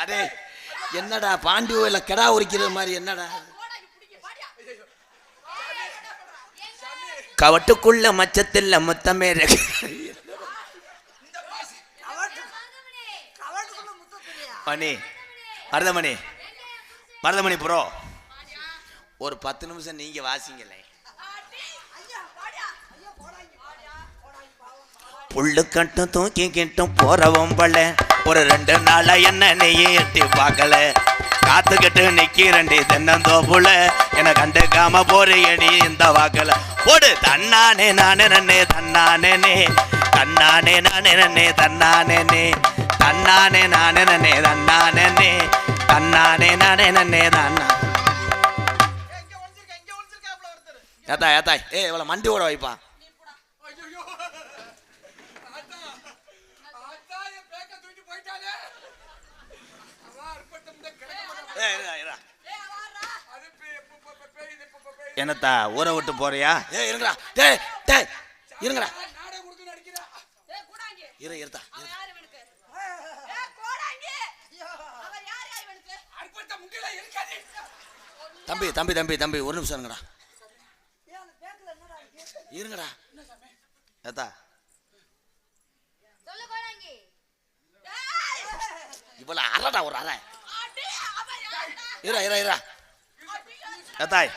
அடே என்னடா பாண்டி கோயில கெடா உரிக்கிற மாதிரி என்னடா? கவட்டுக்குள்ள மச்சத்தில் முத்தமே மணி மருதமணி மருதமணி ப்ரோ ஒரு பத்து நிமிஷம் நீங்க வாசிங்களே. புல்லு கட்டும் தூக்கி கிட்டும் போறவும் பழ ஒரு ரெண்டு நாளா என்ன நெய்யே எட்டி பார்க்கல? காத்துக்கிட்டு நிக்கிறண்டி தென்னந்தோப்புல. என கண்டுக்காம போறியடி இந்த வாக்கல. போடு தன்னானே நானே நன்னே தன்னானே நே. தன்னானே நானே நன்னே தன்னானே நே. தன்னானே நானே நன்னே தன்னானே நே. தன்னானே நானே நன்னே தன்னா. ஏத்தாய் ஏத்தாய். ஏ இவ்வளோ மண்டி ஓட வைப்பா. என்னத்தா ஊரை விட்டு போறியா? ஏ இருங்கடா. டேய் டேய் இருங்கடா. இரு இருத்தா தம்பி தம்பி தம்பி தம்பி ஒரு நிமிஷம் இருங்கடா. ஏய் அந்த பேக்ல என்னடா இருக்கு? இருங்கடா. ஏத்தா இவ்வளோ அறடா ஒரு யாருடா? இரா இரா இரா. அடி